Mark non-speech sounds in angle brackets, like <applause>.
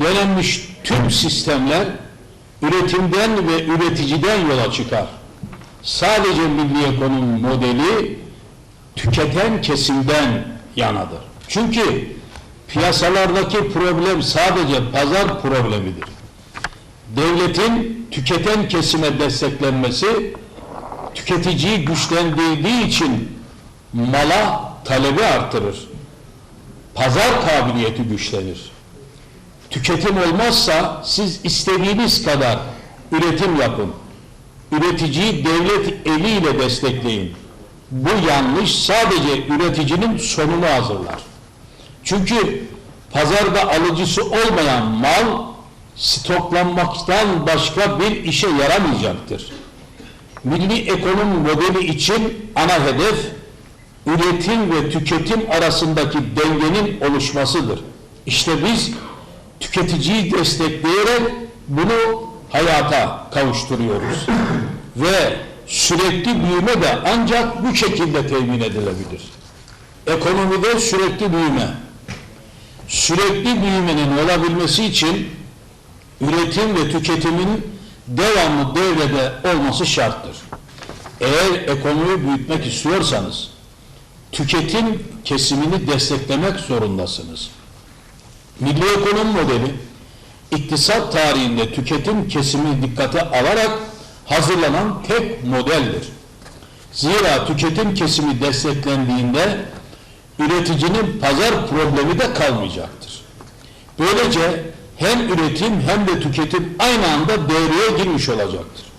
denenmiş tüm sistemler üretimden ve üreticiden yola çıkar. Sadece milli ekonomi modeli tüketen kesimden yanadır. Çünkü piyasalardaki problem sadece pazar problemidir. Devletin tüketen kesime desteklenmesi tüketiciyi güçlendirdiği için mala talebi artırır. Pazar kabiliyeti güçlenir. Tüketim olmazsa siz istediğiniz kadar üretim yapın. Üreticiyi devlet eliyle destekleyin. Bu yanlış sadece üreticinin sonunu hazırlar. Çünkü pazarda alıcısı olmayan mal stoklanmaktan başka bir işe yaramayacaktır. Milli ekonomi modeli için ana hedef üretim ve tüketim arasındaki dengenin oluşmasıdır. İşte biz tüketiciyi destekleyerek bunu hayata kavuşturuyoruz. <laughs> ve sürekli büyüme de ancak bu şekilde temin edilebilir. Ekonomide sürekli büyüme. Sürekli büyümenin olabilmesi için üretim ve tüketimin devamlı devrede olması şarttır. Eğer ekonomiyi büyütmek istiyorsanız tüketim kesimini desteklemek zorundasınız. Milli ekonomi modeli iktisat tarihinde tüketim kesimini dikkate alarak hazırlanan tek modeldir. Zira tüketim kesimi desteklendiğinde üreticinin pazar problemi de kalmayacaktır. Böylece hem üretim hem de tüketim aynı anda devreye girmiş olacaktır.